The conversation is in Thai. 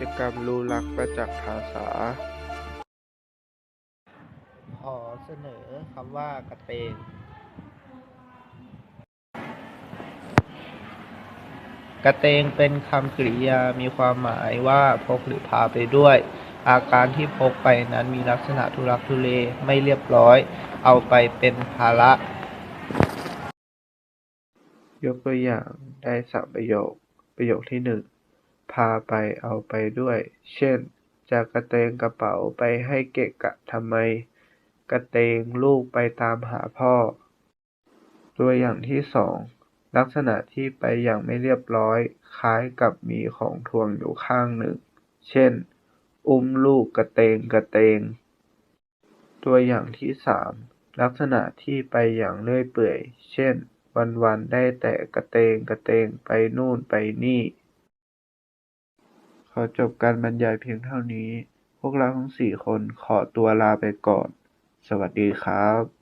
จกรรมรู้รักประจักษ์ภาษา ขอเสนอคำว่ากระเตง กระเตงเป็นคำกริยามีความหมายว่าพกหรือพาไปด้วย อาการที่พกไปนั้นมีลักษณะทุรักทุเลไม่เรียบร้อย เอาไปเป็นภาระยกตัวอย่างได้สามประโยค ประโยคที่หนึ่ง พาไปเอาไปด้วย เช่น จะกระเตงกระเป๋าไปให้เกะกะทำไม กระเตงลูกไปตามหาพ่อ ตัวอย่างที่สองลักษณะที่ไปอย่างไม่เรียบร้อย คล้ายกับมีของทวงอยู่ข้างหนึ่ง เช่น อุ้มลูกกระเตงกระเตง ตัวอย่างที่สามลักษณะที่ไปอย่างเลื่อยเปื่อย เช่น วันๆได้แต่กระเตงกระเตงไปนู่นไปนี่ ขอจบการบรรยายเพียงเท่านี้ พวกเราทั้งสี่คนขอตัวลาไปก่อน สวัสดีครับ